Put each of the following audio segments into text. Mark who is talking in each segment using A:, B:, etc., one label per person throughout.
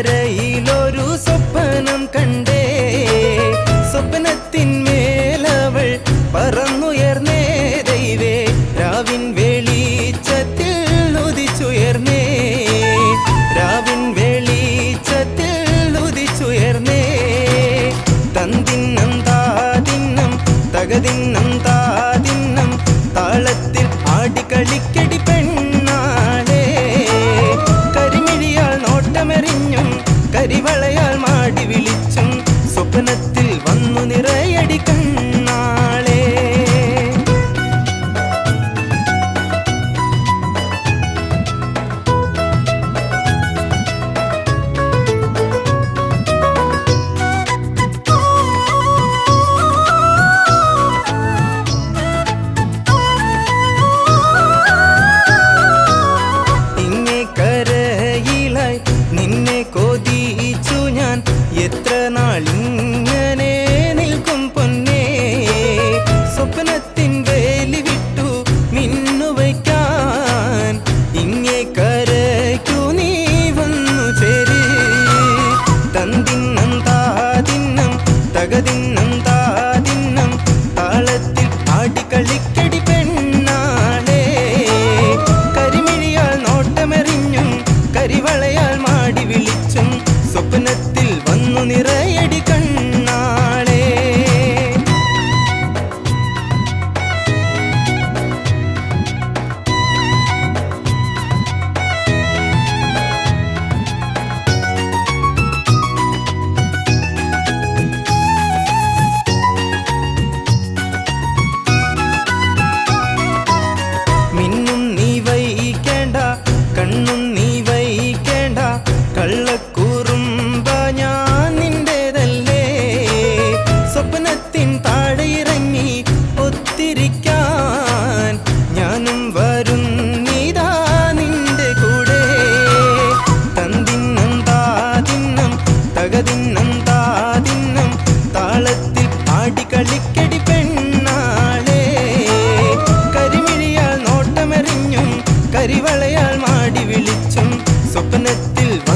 A: കരയിലൊരു സ്വപ്നം കണ്ടേ. സ്വപ്നത്തിന്മേലവൾ പറന്നുയർന്നേ ദൈവേ. രാവിൻ വെളിച്ചത്തിൽ ഉദിച്ചുയർന്നേ രാവിൻ വെളിച്ചത്തിൽ ഉദിച്ചുയർന്നേ തന്തിന്നം താതിന്നം തകതിന്നം താതിന്നം താളത്തിൽ ആടിക്കളിക്കട്ടെ. എത്ര നിൽക്കും പൊന്നേ. സ്വപ്നത്തിൻ വേലി വിട്ടു മിന്നുവയ്ക്കാൻ ഇങ്ങേ കരയ്ക്കു നീ വന്നു ചേരി. തകതിന്നം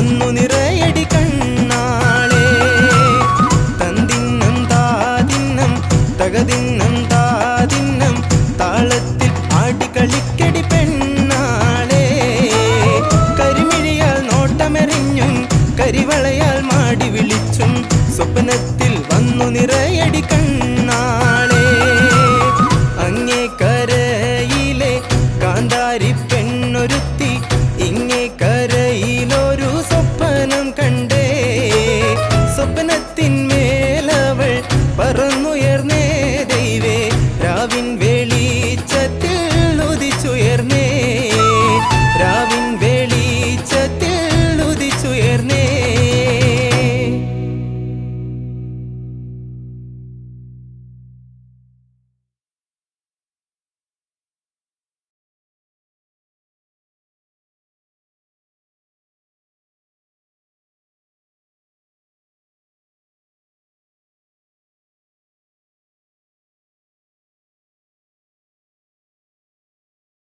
A: ഒന്നു നിറയടി കണ്ണാളെ. തന്തിന്നം താതിന്നം തകതിന്നം താതിന്നം താളത്തിൽ ആടിക്കളിക്കടി പെണ്ണാളെ. കരിമിഴിയാൽ നോട്ടമെറിഞ്ഞും കരിവളയാൽ മാടി വിളിച്ചും സ്വപ്നത്തിൽ വന്നു നിറയടി കണ്ണാളെ. അങ്ങേ up in it.